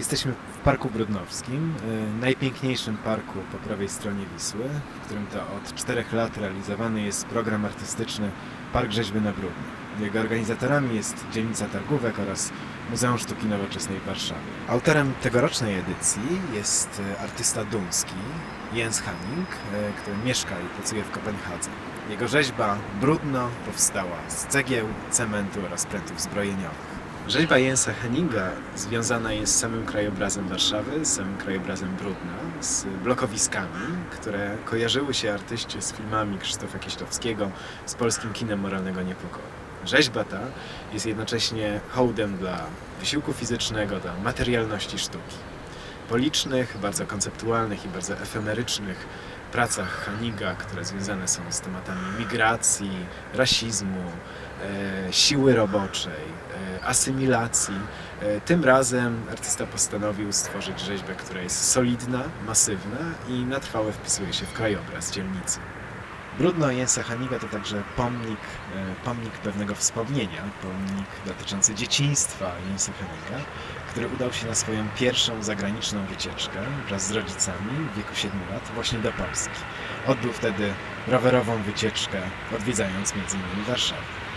Jesteśmy w Parku Brudnowskim, y, najpiękniejszym parku po prawej stronie Wisły, w którym to od czterech lat realizowany jest program artystyczny Park Rzeźby na Brudno. Jego organizatorami jest Dzielnica Targówek oraz Muzeum Sztuki Nowoczesnej w Warszawie. Autorem tegorocznej edycji jest y, artysta duński Jens Hanning, y, który mieszka i pracuje w Kopenhadze. Jego rzeźba Brudno powstała z cegieł, cementu oraz prętów zbrojeniowych. Rzeźba Jensa Henninga związana jest z samym krajobrazem Warszawy, z samym krajobrazem Brudna, z blokowiskami, które kojarzyły się artyście z filmami Krzysztofa Kieślowskiego, z polskim kinem moralnego niepokoju. Rzeźba ta jest jednocześnie hołdem dla wysiłku fizycznego, dla materialności sztuki. Po licznych, bardzo konceptualnych i bardzo efemerycznych pracach Hanninga, które związane są z tematami migracji, rasizmu, e, siły roboczej, asymilacji. E, tym razem artysta postanowił stworzyć rzeźbę, która jest solidna, masywna i na trwałe wpisuje się w krajobraz dzielnicy. Brudno Jensa Haniga to także pomnik, e, pomnik pewnego wspomnienia, pomnik dotyczący dzieciństwa Jensa Haniga, który udał się na swoją pierwszą zagraniczną wycieczkę wraz z rodzicami w wieku 7 lat właśnie do Polski. Odbył wtedy rowerową wycieczkę, odwiedzając m.in. Warszawę.